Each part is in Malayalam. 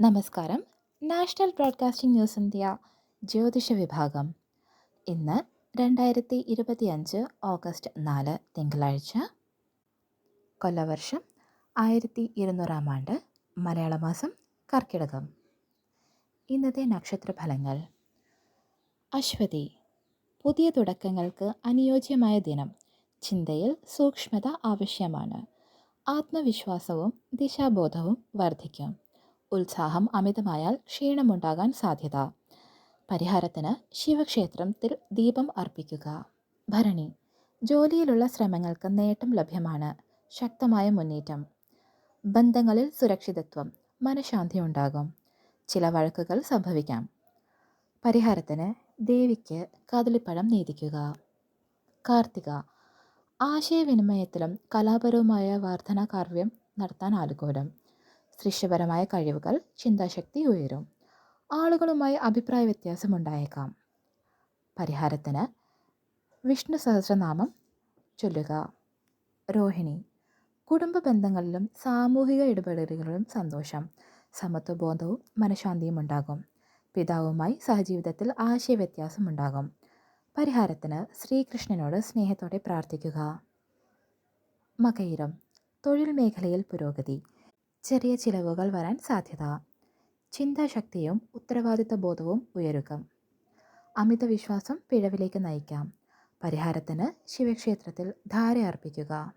നമസ്കാരം. നാഷണൽ ബ്രോഡ്കാസ്റ്റിംഗ് ന്യൂസ് ഇന്ത്യ ജ്യോതിഷ വിഭാഗം. ഇന്ന് രണ്ടായിരത്തി ഇരുപത്തിയഞ്ച് ഓഗസ്റ്റ് നാല് തിങ്കളാഴ്ച. കൊല്ലവർഷം ആയിരത്തി ഇരുന്നൂറാം ആണ്ട് മലയാള മാസം കർക്കിടകം. ഇന്നത്തെ നക്ഷത്ര ഫലങ്ങൾ അശ്വതി പുതിയ തുടക്കങ്ങൾക്ക് അനുയോജ്യമായ ദിനം. ചിന്തയിൽ സൂക്ഷ്മത ആവശ്യമാണ്. ആത്മവിശ്വാസവും ദിശാബോധവും വർദ്ധിക്കും. ഉത്സാഹം അമിതമായാൽ ക്ഷീണമുണ്ടാകാൻ സാധ്യത. പരിഹാരത്തിന് ശിവക്ഷേത്രത്തിൽ ദീപം അർപ്പിക്കുക. ഭരണി ജോലിയിലുള്ള ശ്രമങ്ങൾക്ക് നേട്ടം ലഭ്യമാണ്. ശക്തമായ മുന്നേറ്റം. ബന്ധങ്ങളിൽ സുരക്ഷിതത്വം മനഃശാന്തി ഉണ്ടാകും. ചില വഴക്കുകൾ സംഭവിക്കാം. പരിഹാരത്തിന് ദേവിക്ക് കദളിപ്പഴം നീതിക്കുക കാർത്തിക ആശയവിനിമയത്തിലും കലാപരവുമായ വർധനകാർയം നടത്താൻ അനുകൂലം സൃഷ്ടിപരമായ കഴിവുകൾ ചിന്താശക്തി ഉയരും. ആളുകളുമായി അഭിപ്രായ വ്യത്യാസം ഉണ്ടായേക്കാം. പരിഹാരത്തിന് വിഷ്ണു സഹസ്രനാമം ചൊല്ലുക. രോഹിണി കുടുംബ ബന്ധങ്ങളിലും സാമൂഹിക ഇടപെടലുകളിലും സന്തോഷം സമത്വബോധവും മനഃശാന്തിയും ഉണ്ടാകും. പിതാവുമായി സഹജീവിതത്തിൽ ആശയവ്യത്യാസം ഉണ്ടാകും. പരിഹാരത്തിന് ശ്രീകൃഷ്ണനോട് സ്നേഹത്തോടെ പ്രാർത്ഥിക്കുക. മകയിരം തൊഴിൽ മേഖലയിൽ പുരോഗതി. ചെറിയ ചിലവുകൾ വരാൻ സാധ്യത. ചിന്താശക്തിയും ഉത്തരവാദിത്ത ബോധവും ഉയരുക. അമിത വിശ്വാസം പിഴവിലേക്ക് നയിക്കാം. പരിഹാരത്തിന് ശിവക്ഷേത്രത്തിൽ ധാര അർപ്പിക്കുക.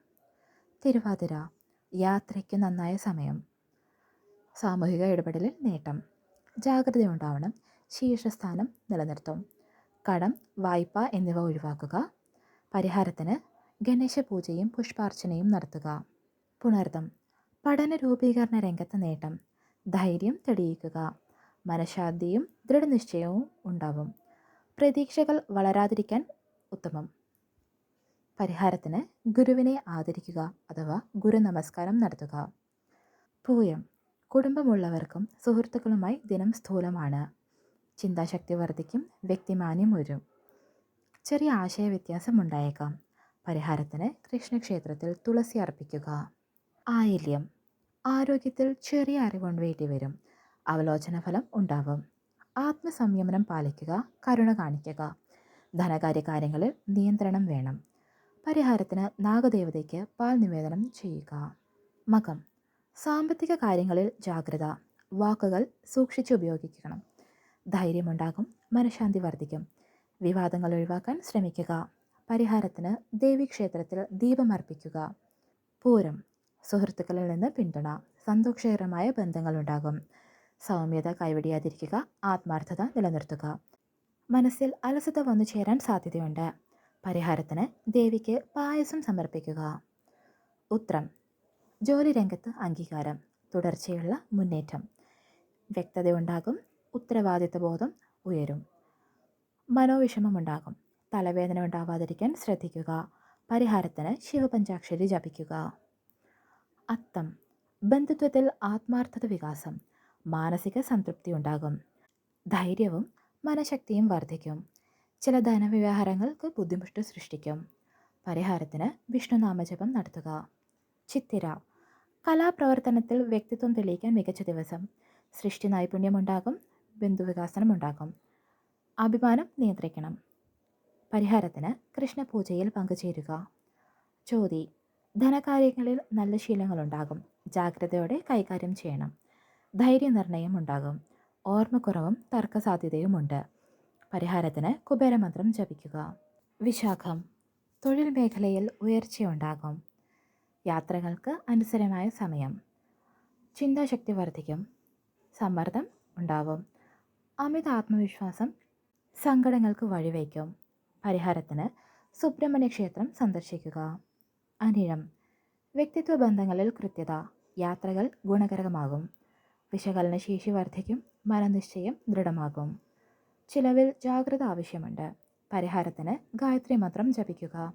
തിരുവാതിര യാത്രയ്ക്ക് നന്നായ സമയം. സാമൂഹിക ഇടപെടലിൽ നേട്ടം. ജാഗ്രത ഉണ്ടാവണം ശീർഷസ്ഥാനം നിലനിർത്തും. കടം വായ്പ എന്നിവ ഒഴിവാക്കുക. പരിഹാരത്തിന് ഗണേശ പൂജയും പുഷ്പാർച്ചനയും നടത്തുക. പുണർദം. പഠന രൂപീകരണ രംഗത്ത് നേട്ടം. ധൈര്യം തെളിയിക്കുക. മനഃശാന്തിയും ദൃഢനിശ്ചയവും ഉണ്ടാവും. പ്രതീക്ഷകൾ വളരാതിരിക്കാൻ ഉത്തമം. പരിഹാരത്തിന് ഗുരുവിനെ ആദരിക്കുക അഥവാ ഗുരു നമസ്കാരം നടത്തുക. പൂയം. കുടുംബമുള്ളവർക്കും സുഹൃത്തുക്കളുമായി ദിനം സ്ഥൂലമാണ്. ചിന്താശക്തി വർദ്ധിക്കും വ്യക്തിമാന്യം വരും. ചെറിയ ആശയവ്യത്യാസം ഉണ്ടായേക്കാം. പരിഹാരത്തിന് കൃഷ്ണക്ഷേത്രത്തിൽ തുളസി അർപ്പിക്കുക. ആയില്യം. ആരോഗ്യത്തിൽ ചെറിയ അറിവുകൊണ്ട് വേണ്ടി വരും. അവലോചന ഫലം ഉണ്ടാവും. ആത്മസംയമനം പാലിക്കുക കരുണ കാണിക്കുക. ധനകാര്യ കാര്യങ്ങളിൽ നിയന്ത്രണം വേണം. പരിഹാരത്തിന് നാഗദേവതയ്ക്ക് പാൽ നിവേദനം ചെയ്യുക. മകം. സാമ്പത്തിക കാര്യങ്ങളിൽ ജാഗ്രത. വാക്കുകൾ സൂക്ഷിച്ച് ഉപയോഗിക്കണം. ധൈര്യമുണ്ടാകും മനഃശാന്തി വർദ്ധിക്കും. വിവാദങ്ങൾ ഒഴിവാക്കാൻ ശ്രമിക്കുക. പരിഹാരത്തിന് ദേവീക്ഷേത്രത്തിൽ ദീപമർപ്പിക്കുക. പൂരം. സുഹൃത്തുക്കളിൽ നിന്ന് പിന്തുണ സന്തോഷകരമായ ബന്ധങ്ങളുണ്ടാകും. സൗമ്യത കൈവിടിയാതിരിക്കുക ആത്മാർത്ഥത നിലനിർത്തുക. മനസ്സിൽ അലസത വന്നു ചേരാൻ സാധ്യതയുണ്ട്. പരിഹാരത്തിന് ദേവിക്ക് പായസം സമർപ്പിക്കുക. ഉത്രം ജോലി രംഗത്ത് അംഗീകാരം തുടർച്ചയുള്ള മുന്നേറ്റം. വ്യക്തത ഉണ്ടാകും ഉത്തരവാദിത്വ ബോധം ഉയരും. മനോവിഷമമുണ്ടാകും. തലവേദന ഉണ്ടാവാതിരിക്കാൻ ശ്രദ്ധിക്കുക. പരിഹാരത്തിന് ശിവപഞ്ചാക്ഷരി ജപിക്കുക. അത്തം ബന്ധുത്വത്തിൽ ആത്മാർത്ഥത വികാസം മാനസിക സംതൃപ്തി ഉണ്ടാകും. ധൈര്യവും മനഃശക്തിയും വർദ്ധിക്കും. ചില ധനവ്യവഹാരങ്ങൾക്ക് ബുദ്ധിമുട്ട് സൃഷ്ടിക്കും. പരിഹാരത്തിന് വിഷ്ണുനാമജപം നടത്തുക. ചിത്തിര കലാപ്രവർത്തനത്തിൽ വ്യക്തിത്വം തെളിയിക്കാൻ മികച്ച ദിവസം. സൃഷ്ടി നൈപുണ്യമുണ്ടാകും ബന്ധുവികാസനം ഉണ്ടാകും. അഭിമാനം നിയന്ത്രിക്കണം. പരിഹാരത്തിന് കൃഷ്ണപൂജയിൽ പങ്കുചേരുക. ചോതി ധനകാര്യങ്ങളിൽ നല്ല ശീലങ്ങളുണ്ടാകും. ജാഗ്രതയോടെ കൈകാര്യം ചെയ്യണം. ധൈര്യനിർണയം ഉണ്ടാകും. ഓർമ്മക്കുറവും തർക്കസാധ്യതയുമുണ്ട്. പരിഹാരത്തിന് കുബേരമന്ത്രം ജപിക്കുക. വിശാഖം. തൊഴിൽ മേഖലയിൽ ഉയർച്ചയുണ്ടാകും. യാത്രകൾക്ക് അനുസരമായ സമയം. ചിന്താശക്തി വർദ്ധിക്കും. സമ്മർദ്ദം ഉണ്ടാവും. അമിത ആത്മവിശ്വാസം സങ്കടങ്ങൾക്ക് വഴിവയ്ക്കും. പരിഹാരത്തിന് സുബ്രഹ്മണ്യ ക്ഷേത്രം സന്ദർശിക്കുക. അനിഴം. വ്യക്തിത്വ ബന്ധങ്ങളിൽ കൃത്യത യാത്രകൾ ഗുണകരമാകും. വിശകലന ശേഷി വർദ്ധിക്കും മനനിശ്ചയം ദൃഢമാകും. ചിലവിൽ ജാഗ്രത ആവശ്യമുണ്ട്. പരിഹാരത്തിന് ഗായത്രി മന്ത്രം ജപിക്കുക.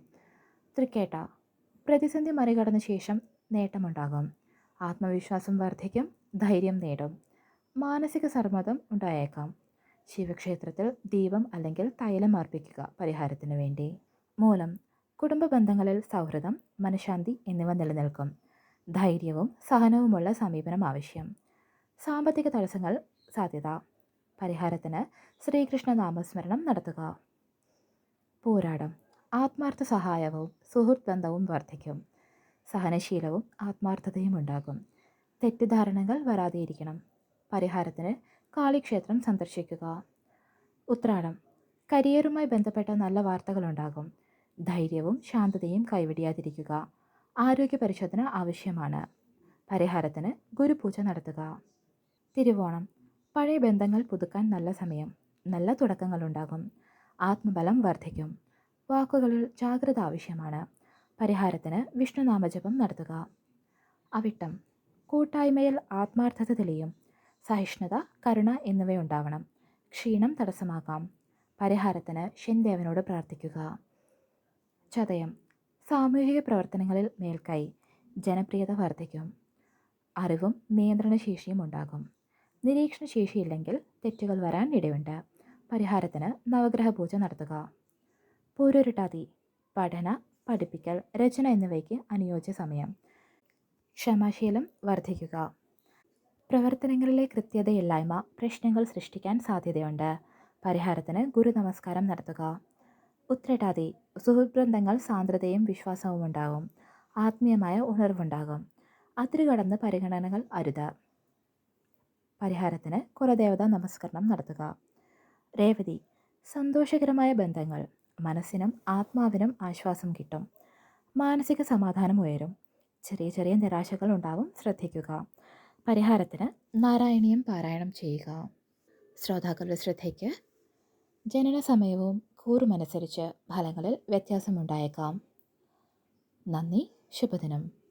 തൃക്കേട്ട. പ്രതിസന്ധി മറികടന്ന ശേഷം നേട്ടമുണ്ടാകും. ആത്മവിശ്വാസം വർദ്ധിക്കും ധൈര്യം നേടും. മാനസിക സമ്മർദ്ദം ഉണ്ടായേക്കാം. ശിവക്ഷേത്രത്തിൽ ദീപം അല്ലെങ്കിൽ തൈലം അർപ്പിക്കുക പരിഹാരത്തിന് വേണ്ടി. മൂലം കുടുംബ ബന്ധങ്ങളിൽ സൗഹൃദം മനഃശാന്തി എന്നിവ നിലനിൽക്കും. ധൈര്യവും സഹനവുമുള്ള സമീപനം ആവശ്യം. സാമ്പത്തിക തടസ്സങ്ങൾ സാധ്യത. പരിഹാരത്തിന് ശ്രീകൃഷ്ണ നാമസ്മരണം നടത്തുക. പോരാടം. ആത്മാർത്ഥ സഹായവും സുഹൃത്ത് ബന്ധവും വർദ്ധിക്കും. സഹനശീലവും ആത്മാർത്ഥതയും ഉണ്ടാകും. തെറ്റിദ്ധാരണകൾ വരാതെയിരിക്കണം. പരിഹാരത്തിന് കാളിക്ഷേത്രം സന്ദർശിക്കുക. ഉത്രാടം. കരിയറുമായി ബന്ധപ്പെട്ട നല്ല വാർത്തകളുണ്ടാകും. ധൈര്യവും ശാന്തതയും കൈവിടിയാതിരിക്കുക. ആരോഗ്യ പരിശോധന ആവശ്യമാണ്. പരിഹാരത്തിന് ഗുരുപൂജ നടത്തുക. തിരുവോണം. പഴയ ബന്ധങ്ങൾ പുതുക്കാൻ നല്ല സമയം. നല്ല തുടക്കങ്ങളുണ്ടാകും ആത്മബലം വർദ്ധിക്കും. വാക്കുകളിൽ ജാഗ്രത ആവശ്യമാണ്. പരിഹാരത്തിന് വിഷ്ണുനാമജപം നടത്തുക. അവിട്ടം. കൂട്ടായ്മയിൽ ആത്മാർത്ഥത തെളിയും. സഹിഷ്ണുത കരുണ എന്നിവയുണ്ടാവണം. ക്ഷീണം തടസ്സമാക്കാം. പരിഹാരത്തിന് ശനിദേവനോട് പ്രാർത്ഥിക്കുക. ചതയം. സാമൂഹിക പ്രവർത്തനങ്ങളിൽ മേൽക്കൈ. ജനപ്രിയത വർദ്ധിക്കും. അറിവും നിയന്ത്രണശേഷിയും ഉണ്ടാകും. നിരീക്ഷണശേഷിയില്ലെങ്കിൽ തെറ്റുകൾ വരാൻ ഇടയുണ്ട്. പരിഹാരത്തിന് നവഗ്രഹ പൂജ നടത്തുക. പൂരുരുട്ടാതി. പഠന പഠിപ്പിക്കൽ രചന എന്നിവയ്ക്ക് അനുയോജ്യ സമയം. ക്ഷമാശീലം വർദ്ധിക്കുക. പ്രവർത്തനങ്ങളിലെ കൃത്യതയില്ലായ്മ പ്രശ്നങ്ങൾ സൃഷ്ടിക്കാൻ സാധ്യതയുണ്ട്. പരിഹാരത്തിന് ഗുരു നമസ്കാരം നടത്തുക. ഉത്രട്ടാതി സുഹൃത്ബന്ധങ്ങൾ സാന്ദ്രതയും വിശ്വാസവും ഉണ്ടാകും. ആത്മീയമായ ഉണർവുണ്ടാകും. അതിരുകടന്ന് പരിഗണനകൾ അരുത്. പരിഹാരത്തിന് കുലദേവത നമസ്കരണം നടത്തുക. രേവതി സന്തോഷകരമായ ബന്ധങ്ങൾ. മനസ്സിനും ആത്മാവിനും ആശ്വാസം കിട്ടും. മാനസിക സമാധാനം ഉയരും. ചെറിയ ചെറിയ നിരാശകൾ ഉണ്ടാവും. ശ്രദ്ധിക്കുക. പരിഹാരത്തിന് നാരായണീയം പാരായണം ചെയ്യുക. ശ്രോതാക്കളുടെ ശ്രദ്ധയ്ക്ക് ജനന സമയവും കൂറുമനുസരിച്ച് ഫലങ്ങളിൽ വ്യത്യാസമുണ്ടായേക്കാം. നന്ദി ശുഭദിനം.